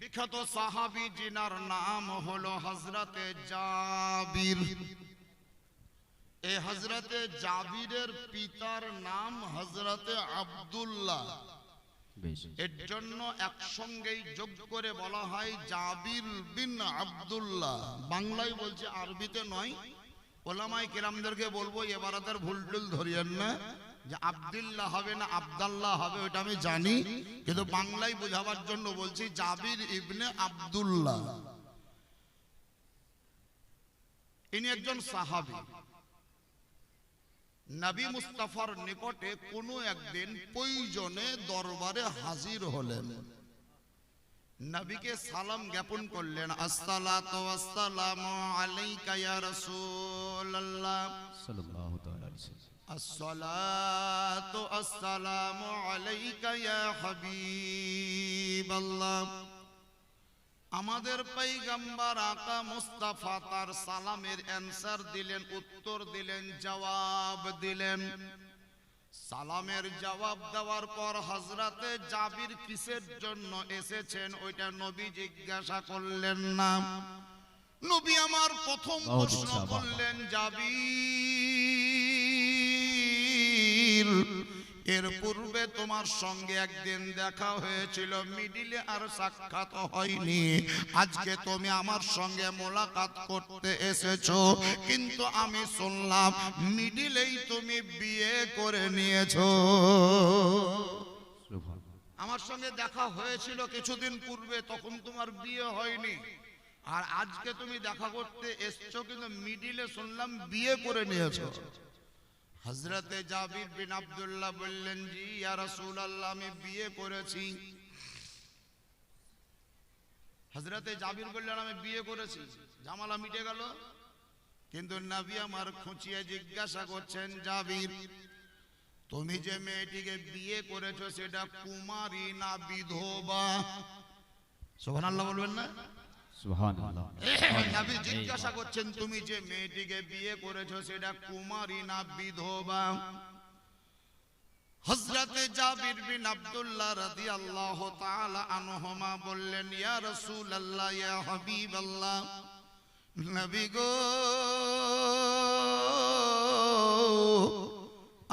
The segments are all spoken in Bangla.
বিখ্যাত সাহাবি জিনার নাম হলো হজরতে জাবির। এই হজরতে জাবিরের পিতার নাম হজরতে আব্দুল্লাহ। এর জন্য একসঙ্গেই যোগ করে বলা হয় জাবির বিন আব্দুল্লাহ। বাংলায় বলছে আরবিতে নয়। ওলামাই কিরামদেরকে বলব এবার তার ভুল টুল ধরিয়েন না। যে আব্দুল্লাহ হবে না আব্দাল্লাহ হবে ওটা আমি জানি, কিন্তু বাংলায় বোঝাবার জন্য বলছি জাবির ইবনে আব্দুল্লাহ। ইনি একজন সাহাবী। নবী মুস্তাফার নিকটে কোনো একদিন প্রয়োজনে দরবারে হাজির হলেন। নবীকে সালাম জ্ঞাপন করলেন ওয়াসসালামু আলাইকা ইয়া রাসূলুল্লাহ। সাল্লাল্লাহু তাআলা আলাইহি ওয়াসাল্লাম। আসসালাতু আসসালামু আলাইকা ইয়া হাবিবাল্লাহ। আমাদের পৈগম্বর আকা মুস্তাফা তার সালামের অ্যানসার দিলেন উত্তর দিলেন জবাব দিলেন। সালামের জবাব দেওয়ার পর হজরতে জাবির কিসের জন্য এসেছেন ওইটা নবী জিজ্ঞাসা করলেন না। নবী আমার প্রথম প্রশ্ন করলেন জাবির এর পূর্বে তোমার সঙ্গে একদিন দেখা হয়েছিল, মিডিলে আর সাক্ষাৎ হয়নি। আজকে তুমি আমার সঙ্গে মোলাকাত করতে এসেছ, কিন্তু আমি শুনলাম মিডিলেই তুমি বিয়ে করে নিয়েছো। আমার সঙ্গে দেখা হয়েছিল কিছুদিন পূর্বে, তখন তোমার বিয়ে হয়নি। আর আজকে তুমি দেখা করতে এসছো, কিন্তু মিডিলে শুনলাম বিয়ে করে নিয়েছো। হজরতে জাবির বিন আব্দুল্লাহ বললেন, জি ইয়া আল্লাহ আমি বিয়ে করেছি। হজরতে জাবির বললেন, আমি বিয়ে করেছি। জামালা মিটে গেল। কিন্তু নবী আমার খুঁচিয়ে জিজ্ঞাসা করছেন, জাবির, তুমি যে মেয়েটিকে বিয়ে করেছ, সেটা কুমারী না বিধবা? সোহান আল্লাহ বলবেন না? সুবহানাল্লাহ। নবী জিজ্ঞাসা করছেন তুমি যে মেয়েটিকে বিয়ে করেছ সেটা কুমারী না বিধবা? হযরতে জাবির বিন আব্দুল্লাহ রাদিয়াল্লাহু তাআলা আনহুমা বললেন ইয়া রাসূলুল্লাহ ইয়া হাবিবাল্লাহ নবী গো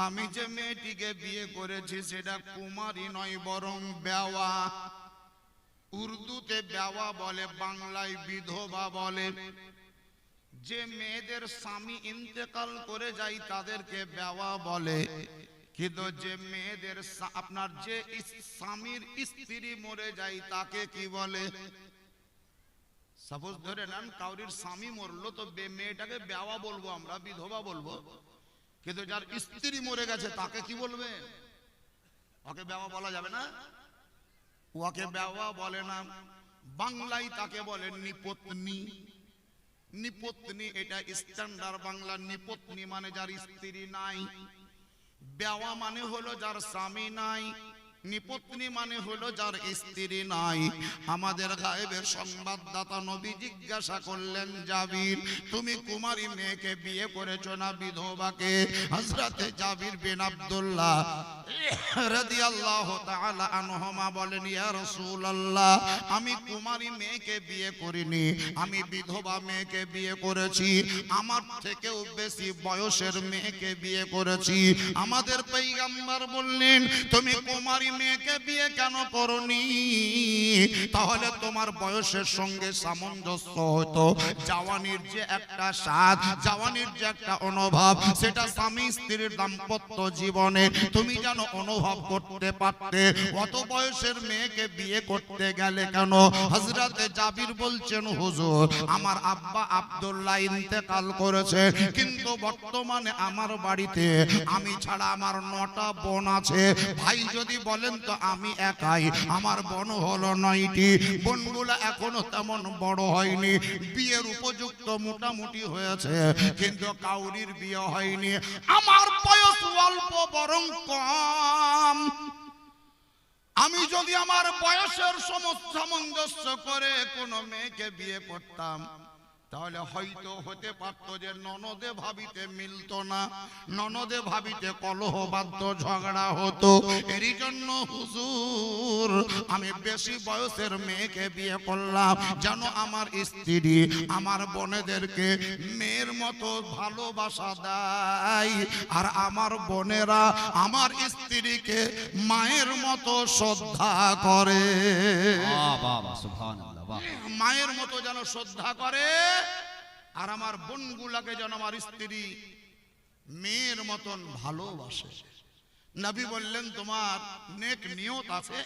আমি যে মেয়েটিকে বিয়ে করেছি সেটা কুমারী নয় বরং বেওয়া। উর্দুতে বেওয়া বলে, বাংলায় বিধবা বলে। যে মেয়েদের স্বামী ইন্তেকাল করে যায়, তাদেরকে বেওয়া বলে। কিন্তু যে মেয়েদের আপনার যে স্বামীর স্ত্রী মরে যায়, তাকে কি বলে? সাপোজ ধরে নেন, কাউরির স্বামী মরলো, তো মেয়েটাকে বেওয়া বলব আমরা, বিধবা বলব। কিন্তু যার স্ত্রী মরে গেছে, তাকে কি বলবে? ওকে বেওয়া বলা যাবে না? ওকে বেওয়া বলে না। বাংলাই তাকে বলে নিপত্নী। নিপত্নী এটা স্ট্যান্ডার্ড বাংলা। নিপত্নী মানে যার স্ত্রী নাই। বেওয়া মানে হলো যার স্বামী নাই। নিপত্নী মানে হলো যার স্ত্রী নাই। আমাদের গায়েবের সংবাদদাতা নবী জিজ্ঞাসা করলেন, জাবির, তুমি কুমারী মেয়েকে বিয়ে না বিধবাকে? জাবির বিন আমি কুমারী মেয়েকে বিয়ে করিনি। আমি বিধবা মেয়েকে বিয়ে করেছি। আমার থেকেও বেশি বয়সের মেয়েকে বিয়ে করেছি। আমাদের বললেন, তুমি কুমারী মেয়েকে বিয়ে কেন করনি? তাহলে তোমার বয়সের সঙ্গে সামঞ্জস্য হতো। জওয়ানির যে একটা স্বাদ, জওয়ানির যে একটা অনুভব, সেটা স্বামী স্ত্রীর দাম্পত্য জীবনে তুমি যেন অনুভব করতে পারতে। অত বয়সের মেয়েকে বিয়ে করতে গেলে কেন? হজরতে জাবির বলছেন, হুজুর, আমার আব্বা আব্দুল্লাহ ইন্তেকাল করেছে, কিন্তু বর্তমানে আমার বাড়িতে আমি ছাড়া আমার নটা বোন আছে। ভাই যদি বলেন তো আমি একাই। আমার বন হলো নয়টি। বোনগুলো এখনও তেমন বড় হয়নি। বিয়ের উপযুক্ত মোটামুটি হয়েছে, কিন্তু কাউরির বিয়ে হয়নি। আমার বয়স অল্প বরং কম। আমি যদি আমার বয়সের সমস্ত সামঞ্জস্য করে কোনো মেয়েকে বিয়ে করতাম তাহলে হয়তো হতে পারত যে ননদে ভাবিতে মিলতো না। ননদে ভাবিতে কলহ বাদ্য ঝগড়া হতো। এরই জন্য হুজুর, আমি বেশি বয়সের মেয়েকে বিয়ে করলাম। যেন আমার স্ত্রী আমার বোনেদেরকে মেয়ের মতো ভালোবাসা দেয়। আর আমার বোনেরা আমার স্ত্রীকে মায়ের মতো শ্রদ্ধা করে। বাহ সুবহানাল্লাহ বাহ মায়ের মতো যেন শ্রদ্ধা করে, আর আমার বোনগুলাকে যেন আমার স্ত্রী মেয়ের মতন ভালোবাসে। নবী বললেন, তোমার নেক নিয়ত আছে,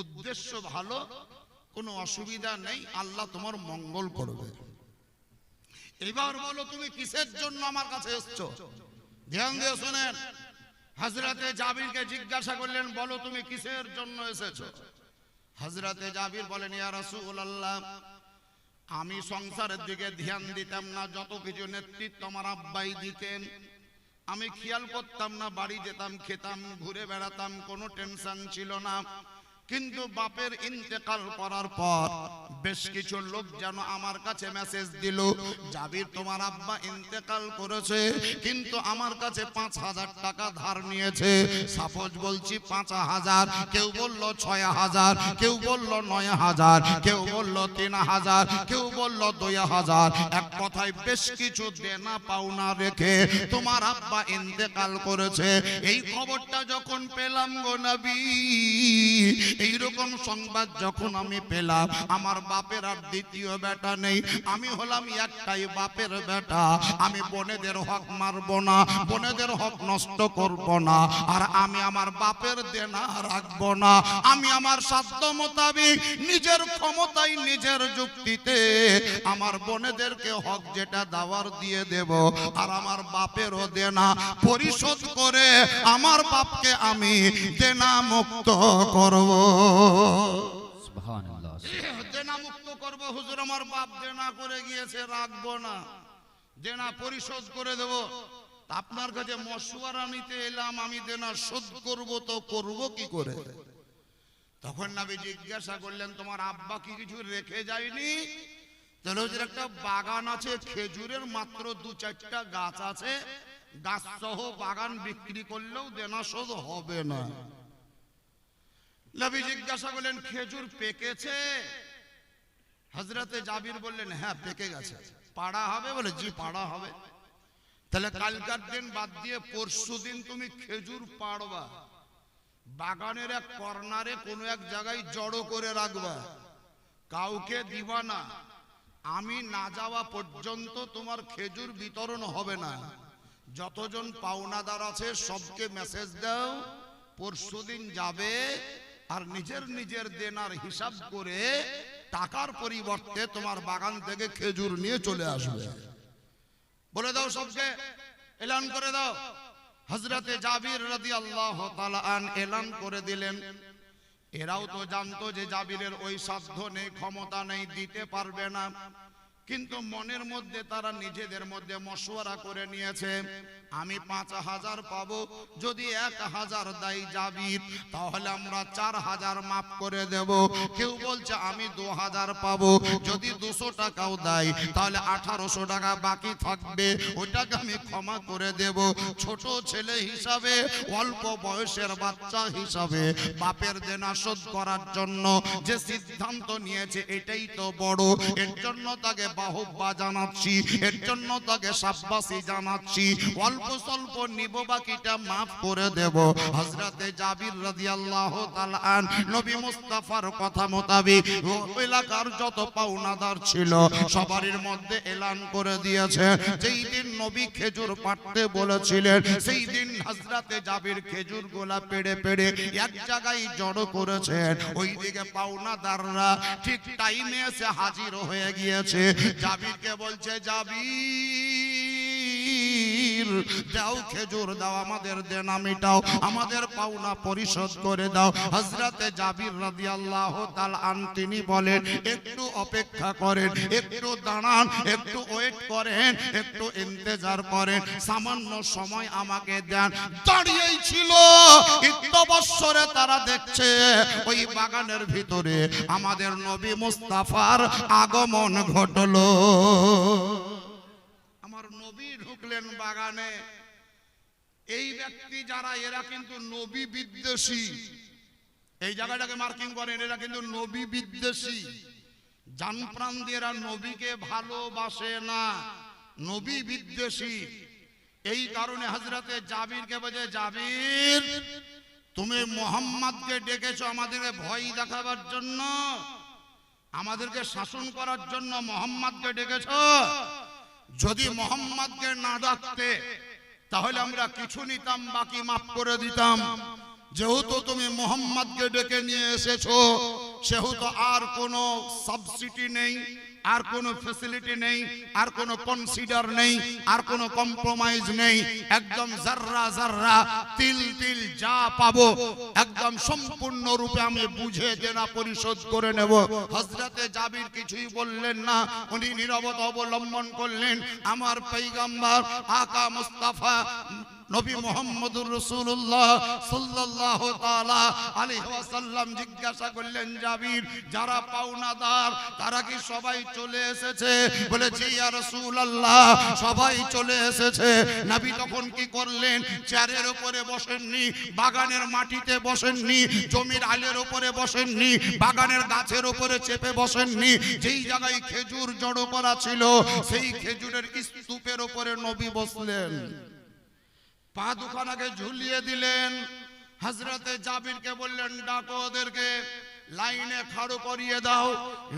উদ্দেশ্য ভালো, কোনো অসুবিধা নেই, আল্লাহ তোমার মঙ্গল করবে। এবার বলো, তুমি কিসের জন্য আমার কাছে এসছো? ধ্যান দিয়ে শুনেন হাজরাতে জাবিরকে জিজ্ঞাসা করলেন, বলো, তুমি কিসের জন্য এসেছ? হজরতে জাবির বলেন, ইয়া রাসূলুল্লাহ, আমি সংসারের দিকে ধ্যান দিতাম না, যত কিছু নেতৃত্ব আমার আব্বাই দিতেন। আমি খেয়াল করতাম না, বাড়ি যেতাম, খেতাম, ঘুরে বেড়াতাম, কোনো টেনশন ছিল না। কিন্তু বাপের ইন্তেকাল করার পর বেশ কিছু লোক যেন আমার কাছে মেসেজ দিল, জাবির, তোমার আব্বা ইন্তেকাল করেছে, কিন্তু আমার কাছে পাঁচ হাজার টাকা ধার নিয়েছে। সাপোজ বলছি পাঁচ হাজার, কেউ বলল ছয় হাজার, কেউ বলল নয় হাজার, কেউ বলল তিন হাজার, কেউ বলল দুই হাজার। এক কথায় বেশ কিছু দেনা পাওনা রেখে তোমার আব্বা ইন্তেকাল করেছে। এই খবরটা যখন পেলাম গো নবী এইরকম সংবাদ যখন আমি পেলাম, আমার বাপের আর দ্বিতীয় বেটা নেই। আমি হলাম একটাই বাপের বেটা। আমি বোনেদের হক মারবো না, বোনেদের হক নষ্ট করব না, আর আমি আমার বাপের দেনা রাখব না। আমি আমার সাধ্য মোতাবিক নিজের ক্ষমতায় নিজের যুক্তিতে আমার বোনেদেরকে হক যেটা দেওয়ার দিয়ে দেব, আর আমার বাপেরও দেনা পরিশোধ করে আমার বাপকে আমি দেনা মুক্ত করব। দেনা মুক্ত না। দেনা পরিশোধ করে আপনার কাছে এলাম, আমি দেনা তো কি করে? তখন জিজ্ঞাসা করলেন, তোমার আব্বা কি কিছু রেখে যায়নি? তাহলে একটা বাগান আছে, খেজুরের মাত্র দু চারটা গাছ আছে। গাছ সহ বাগান বিক্রি করলেও দেনা শোধ হবে না। নবী জিজ্ঞাসা করলেন, খেজুর পেকেছে? হজরতে জাবির বললেন হ্যাঁ পেকে গেছে। পাড়া হবে বলে, জি, পাড়া হবে। তাহলে কালকার দিন বাদ দিয়ে পরশু দিন তুমি খেজুর পাড়বা। বাগানের এক কর্নারে কোনো এক জায়গায় জড়ো করে রাখবা। কাউকে দিবা না। আমি না যাওয়া পর্যন্ত তোমার খেজুর বিতরণ হবে না। যতজন পাওনাদার আছে, সবকে মেসেজ দাও। পরশুদিন যাবে আর নিজের নিজের দেনার হিসাব করে টাকার পরিবর্তে তোমার বাগান থেকে খেজুর নিয়ে চলে আসবে। বলে দাও সবকে, এলান করে দাও। হজরতে জাবির রাদি আল্লাহ এলান করে দিলেন। এরাও তো জানতো যে জাবিরের ওই সাধ্য নেই, ক্ষমতা নেই, দিতে পারবে না। কিন্তু মনের মধ্যে তারা নিজেদের মধ্যে মশওয়ারা করে নিয়েছে। আমি পাঁচ হাজার পাবো, যদি এক হাজার দায়ী যাবি তাহলে আমরা চার হাজার মাফ করে দেব। কেউ বলছে, আমি দু হাজার পাবো, যদি দুশো টাকাও দেয়, তাহলে আঠারোশো টাকা বাকি থাকবে ওইটাকে আমি ক্ষমা করে দেব। ছোট ছেলে হিসাবে, অল্প বয়সের বাচ্চা হিসাবে, বাপের দেনা শোধ করার জন্য যে সিদ্ধান্ত নিয়েছে, এটাই তো বড়। এর জন্য তাকে বাহুব্বা জানাচ্ছি, এর জন্য তাকে সাব্বাসি জানাচ্ছি। অল্প স্বল্প নিব, বাকিটা মাফ করে দেব। হজরতে জাবির রাদিয়াল্লাহু তাআলা নবী মুস্তাফার কথা মোতাবেক এলাকার যত পাওনাদার ছিল সবারই মধ্যে এলান করে দিয়েছে। যেই দিন নবী খেজুর পাড়তে বলেছিলেন, সেই দিন হজরতে জাবির খেজুর গোলা পেড়ে পেড়ে এক জায়গায় জড়ো করেছেন। ওইদিকে পাওনাদাররা ঠিক টাইমে এসে হাজির হয়ে গিয়েছে। জাবিরকে বলছে জাবির জাবির দাও খেজুর দাও, আমাদের দেনা মিটাও, আমাদের পাওনা পরিশোধ করে দাও। হজরতে জাবির রাদিয়াল্লাহু তাআলা আন তিনি বলেন, একটু অপেক্ষা করেন, একটু দাঁড়ান, একটু ওয়েট করেন, একটু ইন্তজার করেন। সামান্য সময় আমাকে দেন। দাঁড়িয়েই ছিল। ইত্যবৎসরে তারা দেখছে, ওই বাগানের ভিতরে আমাদের নবী মুস্তাফার আগমন ঘটলো। ঢুকলেন বাগানে। এই ব্যক্তি যারা, এরা কিন্তু নবী বিদ্বেষী। এই জায়গাটাকে মার্কিং করেন, এরা কিন্তু নবী বিদ্বেষী। জান প্রাণ দিয়ে এরা নবীকে ভালোবাসে না, নবী বিদ্বেষী। এই কারণে হজরতে জাবিরকে বলে, জাবির, তুমি মোহাম্মদকে ডেকেছো আমাদেরকে ভয় দেখাবার জন্য। আমাদেরকে শাসন করার জন্য মোহাম্মদকে ডেকেছো। যদি মোহাম্মদকে না ডাকতে, তাহলে আমরা কিছু নিতাম, বাকি মাফ করে দিতাম। যেহেতু তুমি মোহাম্মদকে ডেকে নিয়ে এসেছ, সেহেতু আর কোনো সাবসিডি নেই। আর কোনো ফ্যাসিলিটি নেই, আর কোনো কনসিডার নেই, আর কোনো কম্প্রোমাইজ নেই। একদম জাররা জাররা তিল তিল যা পাবো, একদম সম্পূর্ণ রূপে আমি বুঝে দেনা পরিশোধ করে নেব। হজরতে জাবির কিছুই বললেন না, উনি নীরবতা অবলম্বন করলেন। আমার পৈগম্বর আকা মুস্তাফা নবী মোহাম্মদুর রাসূলুল্লাহ সাল্লাল্লাহু তাআলা আলাইহি ওয়াসাল্লাম জিজ্ঞাসা করলেন জাবির যারা পাওনাদার তারা কি সবাই চলে এসেছে? বলে জি ইয়া রাসূলুল্লাহ সবাই চলে এসেছে। নবী তখন কি করলেন চেয়ারের উপরে বসেননি বাগানের মাটিতে বসেননি জমির আলের উপরে বসেননি বাগানের গাছের উপরে চেপে বসেননি। যেই জায়গায় খেজুর জড়ো করা ছিল সেই খেজুরের স্তূপের উপরে নবী বসলেন। পা দুখানাকে ঝুলিয়ে দিলেন। হজরতে জাবিরকে বললেন ডাকো ওদেরকে। লাইনে খাড়ো করিয়ে দাও,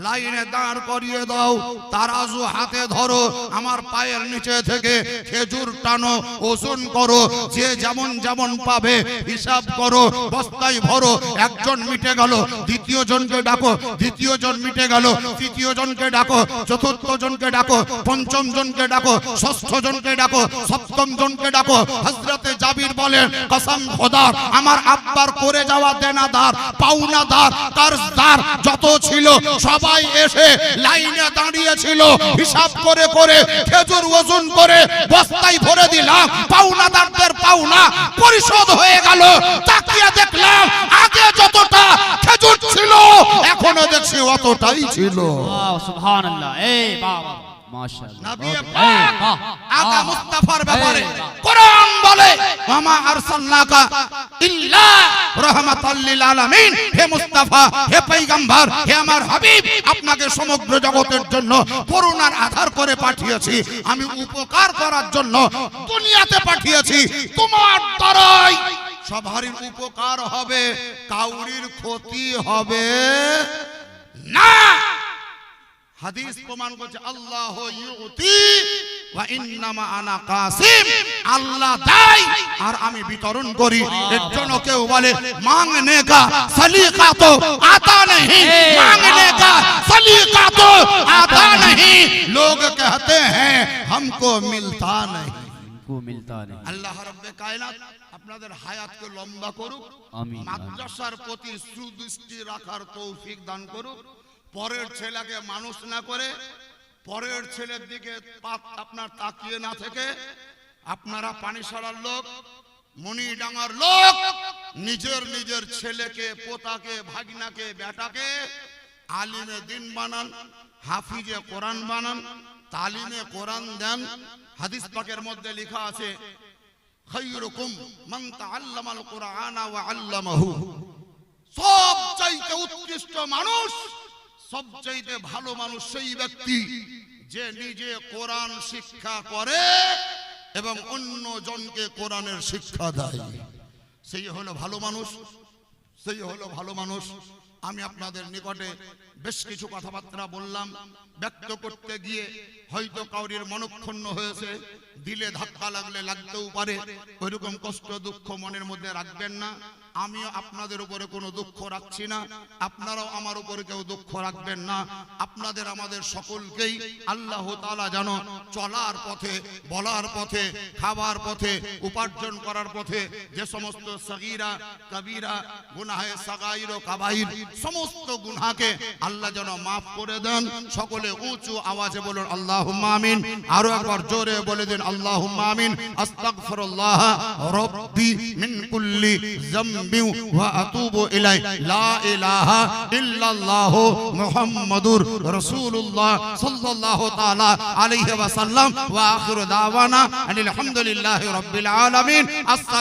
লাইনে দাঁড় করিয়ে দাও, তারাজু হাতে ধরো, আমার পায়ের নিচে থেকে খেজুর টানো, ওজন করো, যে যেমন যেমন পাবে হিসাব করো, বস্তায় ভরো, একজন মিটে গেল দ্বিতীয় জনকে ডাকো দ্বিতীয় জন মিটে গেল তৃতীয় জনকে ডাকো চতুর্থ জনকে ডাকো পঞ্চম জনকে ডাকো ষষ্ঠ জনকে ডাকো সপ্তম জনকে ডাকো হজরতে জাবির বলেন, কসম খোদার, আমার আব্বার করে যাওয়া দেনাদার, পাওনাদার কার্জদার যত ছিল, সবাই এসে লাইনে দাঁড়িয়েছিল। হিসাব করে করে খেজুর ওজন করে বস্তায় ভরে দিলাম। পাওনাদারদের পাওনা পরিশোধ হয়ে গেল। তাকিয়ে দেখলাম আগে যতটা খেজুর ছিল, এখনও দেখছি অতটাই ছিল। সুবহানাল্লাহ এই বাহ বাহ মাশাআল্লাহ। নবী এই পাক বাহ আগা মুস্তাফার ব্যাপারে কোরআন বলে মামা আরসালনাকা ইল্লা রাহমাতাল লিল আলামিন হে মুস্তাফা হে পয়গম্বর হে আমার হাবিব আপনাকে সমগ্র জগতের জন্য করুণার আধার করে পাঠিয়েছি। আমি উপকার করার জন্য দুনিয়াতে পাঠিয়েছি। তোমার দ্বারাই সবারই উপকার হবে কাউরির ক্ষতি হবে না। হাদিস প্রমাণ করছে আল্লাহ ইউতি ওয়া ইন্নামা আনা কাসিম আল্লাহ দেয় আর আমি বিতরণ করি এর জন্য কেউ বলে মাংনে কা সলিকা তো আতা नहीं मांगने का सलीका तो आता नहीं लोग कहते हैं हमको मिलता नहीं इनको मिलता नहीं আল্লাহ রাব্বে কায়নাত আপনাদের হায়াতকে লম্বা করুক আমিন। মাদ্রাসার প্রতি সুদৃষ্টি রাখার তৌফিক দান করুক পরের ছেলেকে মানুষ না করে, পরের ছেলের দিকে আপনার তাকিয়ে না থেকে, আপনারা পানি সরার লোক, মণিডাঙ্গার লোক, নিজের নিজের ছেলেকে, পোতাকে, ভাগিনাকে, বেটাকে আলিমে দিন বানান, হাফিজে কোরআন বানান, তালিমে কোরআন দেন। হাদিস পাকের মধ্যে লেখা আছে খাইরুকুম মান তাআল্লামাল কুরআনা ওয়া আল্লামাহু। সবচাইতে উৎকৃষ্ট মানুষ সবচাইতে ভালো মানুষ সেই ব্যক্তি যে নিজে কোরআন শিক্ষা করে এবং অন্য জনকে কোরআনের শিক্ষা দেয়। সেই হলো ভালো মানুষ, সেই হলো ভালো মানুষ। আমি আপনাদের নিকটে বেশ কিছু কথাবার্তা বললাম, ব্যক্ত করতে গিয়ে হয়তো কাউরির মনক্ষুণ্ণ হয়েছে, দিলে ধাক্কা লাগলে লাগতেও পারে। ওইরকম কষ্ট দুঃখ মনের মধ্যে রাখবেন না। আমিও আপনাদের উপরে কোনো দুঃখ রাখছি না। আপনারাও আমার উপরে কেউ দুঃখ রাখবেন না। আপনাদের, আমাদের সকলকেই আল্লাহ তাআলা যেন চলার পথে, বলার পথে খাবার পথে, উপার্জন করার পথে, যে সমস্ত সগীরা, কবিরা, গুনাহে সাগাইর ও কাবাইর, সমস্ত গুনাহকে আল্লাহ যেন মাফ করে দেন। সকলে উঁচু আওয়াজে বলুন, আল্লাহুম্মা আমিন। আরও একবার জোরে বলে দিন, আল্লাহুম্মা আমিন। আস্তাগফিরুল্লাহ, রব্বি মিন কুল্লি যামবি ওয়া আতুবু ইলাই লা ইলাহা ইল্লাল্লাহ মুহাম্মাদুর রাসূলুল্লাহ সাল্লাল্লাহু তাআলা আলাইহি ওয়া সাল্লাম ওয়া আখিরু দাওয়ানা আনিল হামদুলিল্লাহি রাব্বিল আলামিন আসসালামু